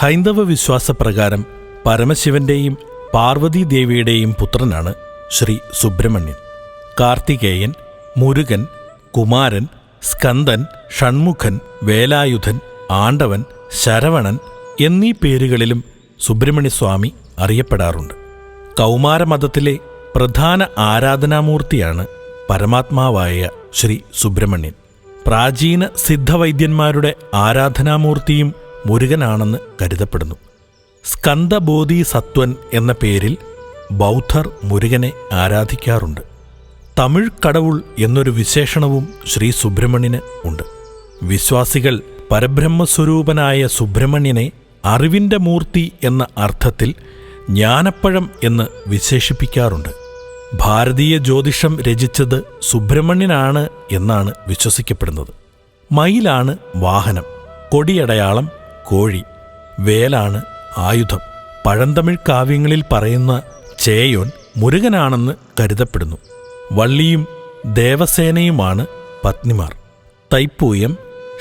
ഹൈന്ദവ വിശ്വാസപ്രകാരം പരമശിവന്റെയും പാർവതീദേവിയുടെയും പുത്രനാണ് ശ്രീ സുബ്രഹ്മണ്യൻ. കാർത്തികേയൻ മുരുകൻ കുമാരൻ സ്കന്ദൻ ഷൺമുഖൻ വേലായുധൻ ആണ്ടവൻ ശരവണൻ എന്നീ പേരുകളിലും സുബ്രഹ്മണ്യസ്വാമി അറിയപ്പെടാറുണ്ട്. കൗമാരമതത്തിലെ പ്രധാന ആരാധനാമൂർത്തിയാണ് പരമാത്മാവായ ശ്രീ സുബ്രഹ്മണ്യൻ. പ്രാചീന സിദ്ധവൈദ്യന്മാരുടെ ആരാധനാമൂർത്തിയും മുരുകനാണെന്ന് കരുതപ്പെടുന്നു. സ്കന്ദബോധി സത്വൻ എന്ന പേരിൽ ബൗദ്ധർ മുരുകനെ ആരാധിക്കാറുണ്ട്. തമിഴ് കടവുൾ എന്നൊരു വിശേഷണവും ശ്രീ സുബ്രഹ്മണ്യന് ഉണ്ട്. വിശ്വാസികൾ പരബ്രഹ്മസ്വരൂപനായ സുബ്രഹ്മണ്യനെ അറിവിന്റെ മൂർത്തി എന്ന അർത്ഥത്തിൽ ജ്ഞാനപ്പഴം എന്ന് വിശേഷിപ്പിക്കാറുണ്ട്. ഭാരതീയ ജ്യോതിഷം രചിച്ചത് സുബ്രഹ്മണ്യനാണ് എന്നാണ് വിശ്വസിക്കപ്പെടുന്നത്. മയിലാണ് വാഹനം കൊടിയടയാളം കോഴി. വേലാണ് ആയുധം. പഴന്തമിഴ് കാവ്യങ്ങളിൽ പറയുന്ന ചേയോൻ മുരുകനാണെന്ന് കരുതപ്പെടുന്നു. വള്ളിയും ദേവസേനയുമാണ് പത്നിമാർ. തൈപ്പൂയം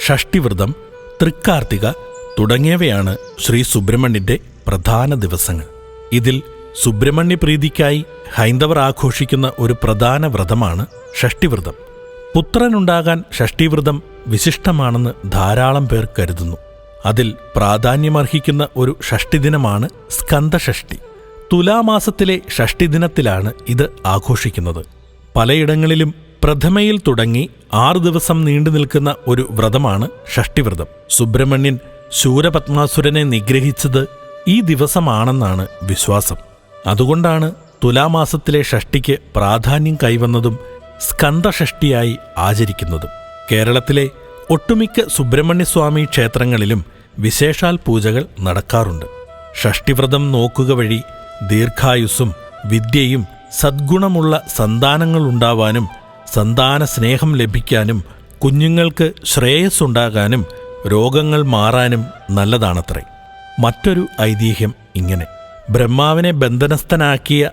ഷഷ്ടിവ്രതം തൃക്കാർത്തിക തുടങ്ങിയവയാണ് ശ്രീ സുബ്രഹ്മണ്യന്റെ പ്രധാന ദിവസങ്ങൾ. ഇതിൽ സുബ്രഹ്മണ്യ പ്രീതിക്കായി ഹൈന്ദവർ ആഘോഷിക്കുന്ന ഒരു പ്രധാന വ്രതമാണ് ഷഷ്ടിവ്രതം. പുത്രനുണ്ടാകാൻ ഷഷ്ടിവ്രതം വിശിഷ്ടമാണെന്ന് ധാരാളം പേർ കരുതുന്നു. അതിൽ പ്രാധാന്യമർഹിക്കുന്ന ഒരു ഷഷ്ടിദിനമാണ് സ്കന്ദഷഷ്ടി. തുലാമാസത്തിലെ ഷഷ്ടിദിനത്തിലാണ് ഇത് ആഘോഷിക്കുന്നത്. പലയിടങ്ങളിലും പ്രഥമയിൽ തുടങ്ങി ആറു ദിവസം നീണ്ടു നിൽക്കുന്ന ഒരു വ്രതമാണ് ഷഷ്ടിവ്രതം. സുബ്രഹ്മണ്യൻ ശൂരപത്മാസുരനെ നിഗ്രഹിച്ചത് ഈ ദിവസമാണെന്നാണ് വിശ്വാസം. അതുകൊണ്ടാണ് തുലാമാസത്തിലെ ഷഷ്ടിക്ക് പ്രാധാന്യം കൈവന്നതും സ്കന്ദഷഷ്ടിയായി ആചരിക്കുന്നതും. കേരളത്തിലെ ഒട്ടുമിക്ക സുബ്രഹ്മണ്യസ്വാമി ക്ഷേത്രങ്ങളിലും വിശേഷാൽ പൂജകൾ നടക്കാറുണ്ട്. ഷഷ്ടിവ്രതം നോക്കുക വഴി ദീർഘായുസ്സും വിദ്യയും സദ്ഗുണമുള്ള സന്താനങ്ങളുണ്ടാവാനും സന്താന സ്നേഹം ലഭിക്കാനും കുഞ്ഞുങ്ങൾക്ക് ശ്രേയസ്സുണ്ടാകാനും രോഗങ്ങൾ മാറാനും നല്ലതാണത്രേ. മറ്റൊരു ഐതിഹ്യം ഇങ്ങനെ. ബ്രഹ്മാവിനെ ബന്ധനസ്ഥനാക്കിയ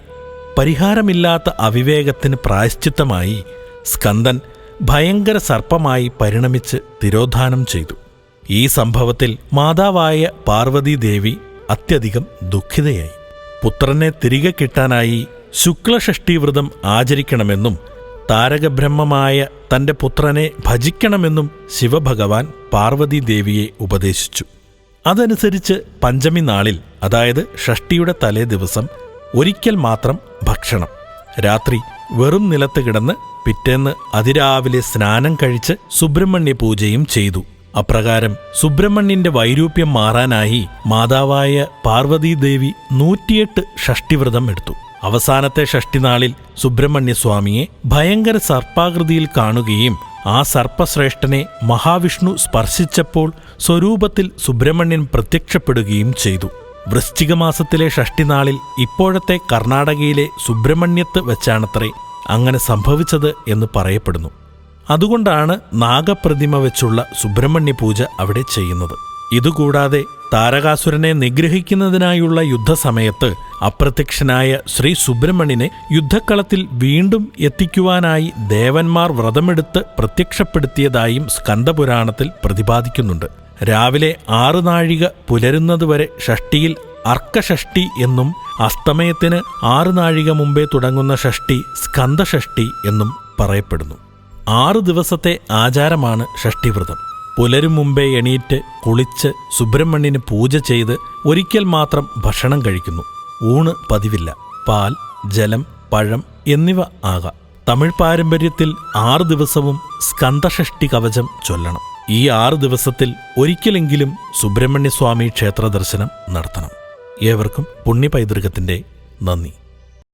പരിഹാരമില്ലാത്ത അവിവേകത്തിന് പ്രായശ്ചിത്തമായി സ്കന്ദൻ ഭയങ്കര സർപ്പമായി പരിണമിച്ച് തിരോധാനം ചെയ്തു. ഈ സംഭവത്തിൽ മാതാവായ പാർവതീദേവി അത്യധികം ദുഃഖിതയായി. പുത്രനെ തിരികെ കിട്ടാനായി ശുക്ലഷഷ്ഠീവ്രതം ആചരിക്കണമെന്നും താരകബ്രഹ്മമായ തന്റെ പുത്രനെ ഭജിക്കണമെന്നും ശിവഭഗവാൻ പാർവതീദേവിയെ ഉപദേശിച്ചു. അതനുസരിച്ച് പഞ്ചമി നാളിൽ അതായത് ഷഷ്ടിയുടെ തലേ ദിവസം ഒരിക്കൽ മാത്രം ഭക്ഷണം. രാത്രി വെറും നിലത്ത് കിടന്ന് പിറ്റേന്ന് അതിരാവിലെ സ്നാനം കഴിച്ച് സുബ്രഹ്മണ്യ പൂജയും ചെയ്തു. അപ്രകാരം സുബ്രഹ്മണ്യന്റെ വൈരൂപ്യം മാറാനായി മാതാവായ പാർവതീദേവി നൂറ്റിയെട്ട് ഷഷ്ടിവ്രതം എടുത്തു. അവസാനത്തെ ഷഷ്ടിനാളിൽ സുബ്രഹ്മണ്യസ്വാമിയെ ഭയങ്കര സർപ്പാകൃതിയിൽ കാണുകയും ആ സർപ്പശ്രേഷ്ഠനെ മഹാവിഷ്ണു സ്പർശിച്ചപ്പോൾ സ്വരൂപത്തിൽ സുബ്രഹ്മണ്യൻ പ്രത്യക്ഷപ്പെടുകയും ചെയ്തു. വൃശ്ചിക മാസത്തിലെ ഷഷ്ടിനാളിൽ ഇപ്പോഴത്തെ കർണാടകയിലെ സുബ്രഹ്മണ്യത്ത് വെച്ചാണത്രേ അങ്ങനെ സംഭവിച്ചത് എന്ന് പറയപ്പെടുന്നു. അതുകൊണ്ടാണ് നാഗപ്രതിമ വെച്ചുള്ള സുബ്രഹ്മണ്യ പൂജ അവിടെ ചെയ്യുന്നത്. ഇതുകൂടാതെ താരകാസുരനെ നിഗ്രഹിക്കുന്നതിനായുള്ള യുദ്ധസമയത്ത് അപ്രത്യക്ഷനായ ശ്രീ സുബ്രഹ്മണ്യനെ യുദ്ധക്കളത്തിൽ വീണ്ടും എത്തിക്കുവാനായി ദേവന്മാർ വ്രതമെടുത്ത് പ്രത്യക്ഷപ്പെടുത്തിയതായും സ്കന്ദപുരാണത്തിൽ പ്രതിപാദിക്കുന്നുണ്ട്. രാവിലെ ആറ് നാഴിക പുലരുന്നതുവരെ ഷഷ്ടിയിൽ അർക്കഷഷ്ടി എന്നും അസ്തമയത്തിന് ആറ് നാഴിക മുമ്പേ തുടങ്ങുന്ന ഷഷ്ടി സ്കന്ദഷഷ്ടി എന്നും പറയപ്പെടുന്നു. ആറു ദിവസത്തെ ആചാരമാണ് ഷഷ്ടിവ്രതം. പുലരും മുമ്പേ എണീറ്റ് കുളിച്ച് സുബ്രഹ്മണ്യന് പൂജ ചെയ്ത് ഒരിക്കൽ മാത്രം ഭക്ഷണം കഴിക്കുന്നു. ഊണ് പതിവില്ല. പാൽ ജലം പഴം എന്നിവ ആകാം. തമിഴ് പാരമ്പര്യത്തിൽ ആറ് ദിവസവും സ്കന്ദഷഷ്ടി കവചം ചൊല്ലണം. ഈ ആറ് ദിവസത്തിൽ ഒരിക്കലെങ്കിലും സുബ്രഹ്മണ്യസ്വാമി ക്ഷേത്ര ദർശനം നടത്തണം. ഏവർക്കും പുണ്യപൈതൃകത്തിന്റെ നന്ദി.